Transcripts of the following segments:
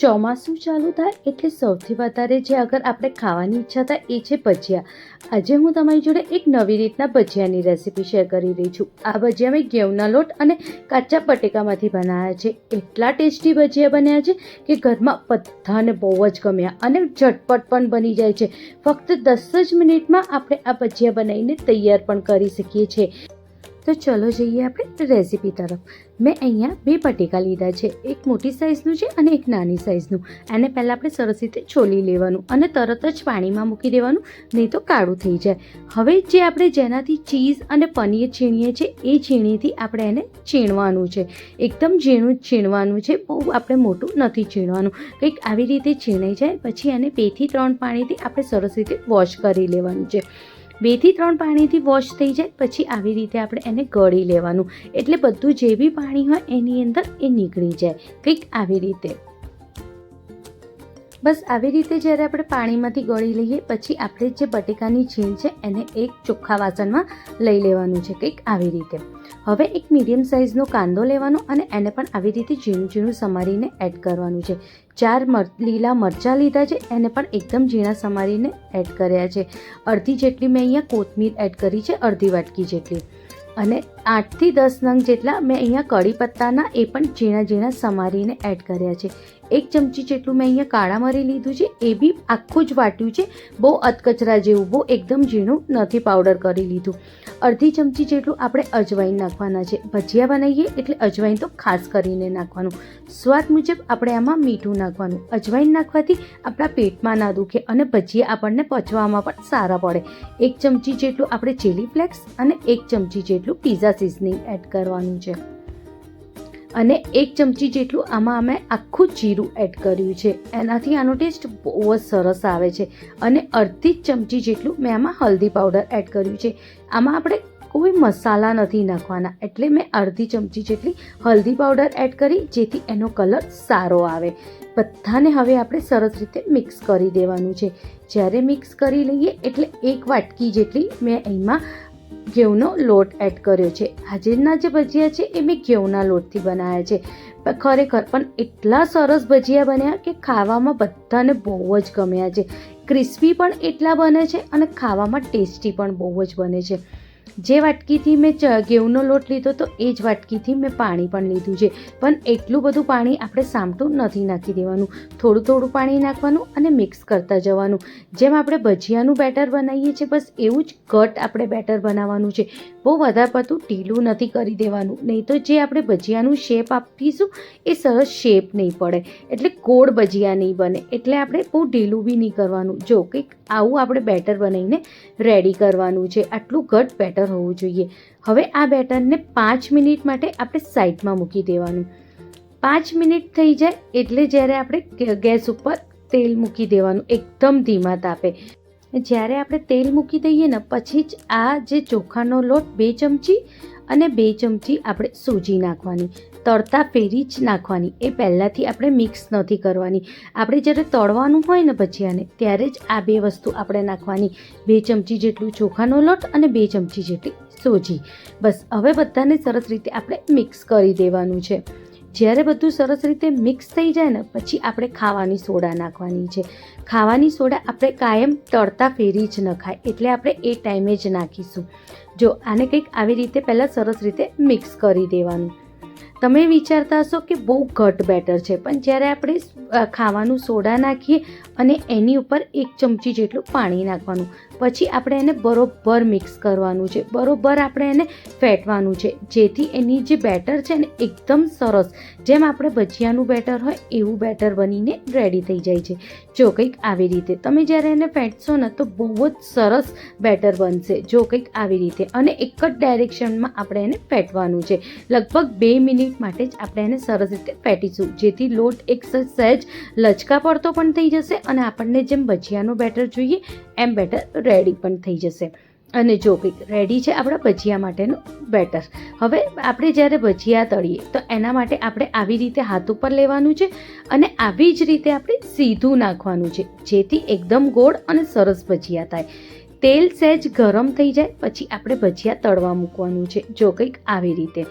ચોમાસું ચાલુ થાય એટલે સૌથી વધારે જે અગર આપણે ખાવાની ઈચ્છા થાય એ છે ભજીયા. આજે હું તમારી જોડે એક નવી રીતના ભજીયાની રેસીપી શેર કરી રહી છું. આ ભજીયા મેં ઘઉંના લોટ અને કાચા બટેકામાંથી બનાવ્યા છે. એટલા ટેસ્ટી ભજીયા બન્યા છે કે ઘરમાં બધાને બહુ જ ગમ્યા અને ઝટપટ પણ બની જાય છે. ફક્ત દસ જ મિનિટમાં આપણે આ ભજીયા બનાવીને તૈયાર પણ કરી શકીએ છીએ. તો ચલો જઈએ આપણે રેસીપી તરફ. મેં અહીંયા બે બટેકા લીધા છે. એક મોટી સાઇઝનું છે અને એક નાની સાઇઝનું એને પહેલાં આપણે સરસ રીતે છોલી લેવાનું અને તરત જ પાણીમાં મૂકી દેવાનું, નહીં તો કાળું થઈ જાય. હવે જે આપણે જેનાથી ચીઝ અને પનીર છીણીએ છીએ, એ છીણીથી આપણે એને છીણવાનું છે. એકદમ ઝીણું છીણવાનું છે. બહુ આપણે મોટું નથી છીણવાનું. કંઈક આવી રીતે છીણાઈ જાય, પછી એને બેથી ત્રણ પાણીથી આપણે સરસ રીતે વોશ કરી લેવાનું છે. બેથી ત્રણ પાણીથી વોશ થઈ જાય, પછી આવી રીતે આપણે એને ગળી લેવાનું. એટલે બધું જે બી પાણી હોય એની અંદર એ નીકળી જાય. કંઈક આવી રીતે. બસ આવી રીતે જ્યારે આપણે પાણીમાંથી ગળી લઈએ, પછી આપણે જે બટેકાની છીણ છે એને એક ચોખ્ખા વાસણમાં લઈ લેવાનું છે કંઈક આવી રીતે. હવે એક મીડિયમ સાઇઝનો કાંદો લેવાનો અને એને પણ આવી રીતે ઝીણું ઝીણું સમારીને એડ કરવાનું છે. ચાર મર, લીલા મરચાં લીધા છે, એને પણ એકદમ ઝીણા સમારીને એડ કર્યા છે. અડધી જેટલી મેં અહીંયા કોથમીર એડ કરી છે, અડધી વાટકી જેટલી. અને આઠથી દસ નંગ જેટલા મેં અહીંયા કઢી પત્તાના એ પણ ઝીણા ઝીણા સમારીને એડ કર્યા છે. એક ચમચી જેટલું મેં અહીંયા કાળા મરી લીધું છે, એ બી આખું જ વાટ્યું છે. બહુ અતકચરા જેવું, બહુ એકદમ ઝીણું નથી પાવડર કરી લીધું. અડધી ચમચી જેટલું આપણે અજવાઈન નાખવાના છે. ભજીયા બનાવીએ એટલે અજવાઈન તો ખાસ કરીને નાખવાનું. સ્વાદ મુજબ આપણે આમાં મીઠું નાખવાનું. અજવાઈન નાખવાથી આપણા પેટમાં ના દુખે અને ભજીયા આપણને પચવામાં પણ સારા પડે. એક ચમચી જેટલું આપણે ચીલી ફ્લેક્સ અને એક ચમચી જેટલું પીઝા સિઝનિંગ એડ કરવાનું છે. અને એક ચમચી જેટલું આમાં અમે આખું જીરું એડ કર્યું છે. એનાથી આનો ટેસ્ટ બહુ જ સરસ આવે છે અને અડધી જ ચમચી જેટલું મેં આમાં હલ્દી પાવડર એડ કર્યું છે. આમાં આપણે કોઈ મસાલા નથી નાખવાના. એટલે મેં અડધી ચમચી જેટલી હલ્દી પાવડર એડ કરી, જેથી એનો કલર સારો આવે. બધાને હવે આપણે સરસ રીતે મિક્સ કરી દેવાનું છે. જ્યારે મિક્સ કરી લઈએ, એટલે એક વાટકી જેટલી મેં એમાં ઘઉંનો લોટ એડ કર્યો છે. હાજરના જે ભજીયા છે એ મેં ઘેવના લોટથી બનાવ્યા છે. ખરેખર પણ એટલા સરસ ભજીયા બન્યા કે ખાવામાં બધાને બહુ જ ગમ્યા છે. ક્રિસ્પી પણ એટલા બને છે અને ખાવામાં ટેસ્ટી પણ બહુ જ બને છે. જે વાટકીથી મેં ઘઉંનો લોટ લીધો તો એ જ વાટકીથી મેં પાણી પણ લીધું છે. પણ એટલું બધું પાણી આપણે સામટું નથી નાખી દેવાનું. થોડું થોડું પાણી નાખવાનું અને મિક્સ કરતા જવાનું. જેમ આપણે ભજીયાનું બેટર બનાવીએ છીએ, બસ એવું જ ઘટ આપણે બેટર બનાવવાનું છે. બહુ વધારે પડતું ઢીલું નથી કરી દેવાનું. નહીં તો જે આપણે ભજીયાનું શેપ આપીશું, એ સરસ શેપ નહીં પડે. એટલે ગોળ ભજીયા નહીં બને. એટલે આપણે બહુ ઢીલું બી નહીં કરવાનું. જો કંઈક આવું આપણે બેટર બનાવીને રેડી કરવાનું છે. આટલું ઘટ બેટર હોવું જોઈએ. હવે આ બેટરને પાંચ મિનિટ માટે આપણે સાઈડમાં મૂકી દેવાનું. પાંચ મિનિટ થઈ જાય એટલે જ્યારે આપણે ગેસ ઉપર તેલ મૂકી દેવાનું. એકદમ ધીમા તાપે. જ્યારે આપણે તેલ મૂકી દઈએ ને, પછી જ આ જે ચોખાનો લોટ બે ચમચી અને બે ચમચી આપણે સૂજી નાખવાની. તળતા ફેરી જ નાખવાની. એ પહેલાંથી આપણે મિક્સ નથી કરવાની. આપણે જ્યારે તળવાનું હોય ને પછી આને, ત્યારે જ આ બે વસ્તુ આપણે નાખવાની. બે ચમચી જેટલું ચોખાનો લોટ અને બે ચમચી જેટલી સૂજી. બસ, હવે બધાને સરસ રીતે આપણે મિક્સ કરી દેવાનું છે. જ્યારે બધું સરસ રીતે મિક્સ થઈ જાય ને, પછી આપણે ખાવાની સોડા નાખવાની છે. ખાવાની સોડા આપણે કાયમ તળતા ફેરી જ નખાય એટલે આપણે એ ટાઈમે જ નાખીશું. જો આને કંઈક આવી રીતે પહેલાં સરસ રીતે મિક્સ કરી દેવાનું. તમે વિચારતા હશો કે બહુ ઘટ બેટર છે, પણ જ્યારે આપણે ખાવાનું સોડા નાખીએ અને એની ઉપર એક ચમચી જેટલું પાણી નાખવાનું, પછી આપણે એને બરોબર મિક્સ કરવાનું છે, બરોબર આપણે એને ફેટવાનું છે, જેથી એની જે બેટર છે ને એકદમ સરસ, જેમ આપણે ભજીયાનું બેટર હોય એવું બેટર બનીને રેડી થઈ જાય છે. જો કંઈક આવી રીતે, તમે જ્યારે એને ફેંટશો ને તો બહુ જ સરસ બેટર બનશે, જો કંઈક આવી રીતે, અને એક જ ડાયરેક્શનમાં આપણે એને ફેટવાનું છે. લગભગ બે મિનિટ માટે જ આપણે એને સરસ રીતે ફેટીશું. જેથી લોટ એક સહેજ લચકા પડતો પણ થઈ જશે અને આપણને જેમ ભજીયાનું બેટર જોઈએ, એમ બેટર રેડી પણ થઈ જશે. અને જો કંઈક રેડી છે આપણા ભજીયા માટેનું બેટર. હવે આપણે જ્યારે ભજીયા તળીએ, તો એના માટે આપણે આવી રીતે હાથ ઉપર લેવાનું છે અને આવી જ રીતે આપણે સીધું નાખવાનું છે, જેથી એકદમ ગોળ અને સરસ ભજીયા થાય. તેલ સહેજ ગરમ થઈ જાય, પછી આપણે ભજીયા તળવા મૂકવાનું છે, જો કંઈક આવી રીતે.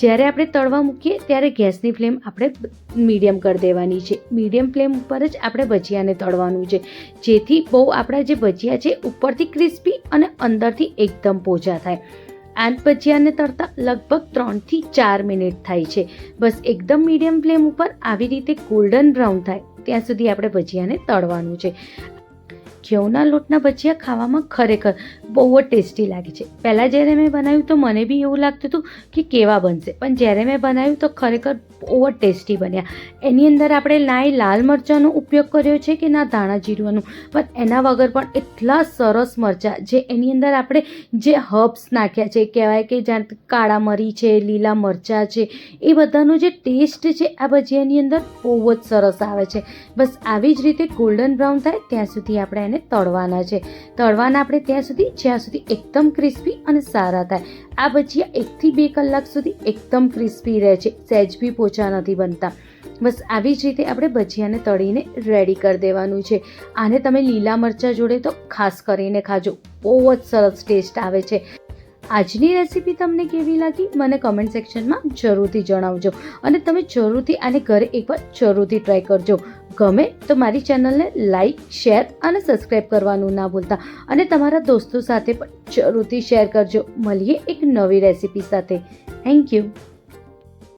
જ્યારે આપણે તળવા મૂકીએ, ત્યારે ગેસની ફ્લેમ આપણે મીડિયમ કરી દેવાની છે. મીડિયમ ફ્લેમ ઉપર જ આપણે ભજીયાને તળવાનું છે. જેથી બહુ આપણા જે ભજીયા છે, ઉપરથી ક્રિસ્પી અને અંદરથી એકદમ પોચા થાય. આ ભજીયાને તળતા લગભગ ત્રણથી ચાર મિનિટ થાય છે. બસ એકદમ મીડિયમ ફ્લેમ ઉપર આવી રીતે ગોલ્ડન બ્રાઉન થાય, ત્યાં સુધી આપણે ભજીયાને તળવાનું છે. ઘઉંના લોટના ભજીયા ખાવામાં ખરેખર બહુ જ ટેસ્ટી લાગે છે. પહેલાં જ્યારે મેં બનાવ્યું તો મને બી એવું લાગતું હતું કે કેવા બનશે. પણ જ્યારે મેં બનાવ્યું તો ખરેખર બહુ જ ટેસ્ટી બન્યા. એની અંદર આપણે નાય લાલ મરચાંનો ઉપયોગ કર્યો છે કે ના ધાણા જીરવાનું પણ એના વગર પણ એટલા સરસ મરચાં જે એની અંદર આપણે જે હર્બ્સ નાખ્યા છે, કહેવાય કે જ્યાં કાળા મરી છે, લીલા મરચાં છે, એ બધાનો જે ટેસ્ટ છે આ ભજીયાની અંદર બહુ જ સરસ આવે છે. બસ આવી જ રીતે ગોલ્ડન બ્રાઉન થાય ત્યાં સુધી આપણે એને તળવાના છે. તળવાના આપણે ત્યાં સુધી, જ્યાં સુધી એકદમ ક્રિસ્પી અને સારા થાય. આ ભજીયા એકથી બે કલાક સુધી એકદમ ક્રિસ્પી રહે છે. સહેજ બી પોચા નથી બનતા. બસ આવી જ રીતે આપણે ભજીયાને તળીને રેડી કરી દેવાનું છે. આને તમે લીલા મરચાં જોડે તો ખાસ કરીને ખાજો. બહુ જ સરસ ટેસ્ટ આવે છે. આજની રેસીપી તમને કેવી લાગી? મને કમેન્ટ સેક્શનમાં જરૂરથી જણાવજો. અને તમે જરૂરથી આને ઘરે એકવાર જરૂરથી ટ્રાય કરજો. ગમે તો મારી ચેનલને લાઇક શેર અને સબસ્ક્રાઈબ કરવાનું ના ભૂલતા. અને તમારા દોસ્તો સાથે પણ જરૂરથી શેર કરજો. મળીએ એક નવી રેસીપી સાથે. Thank you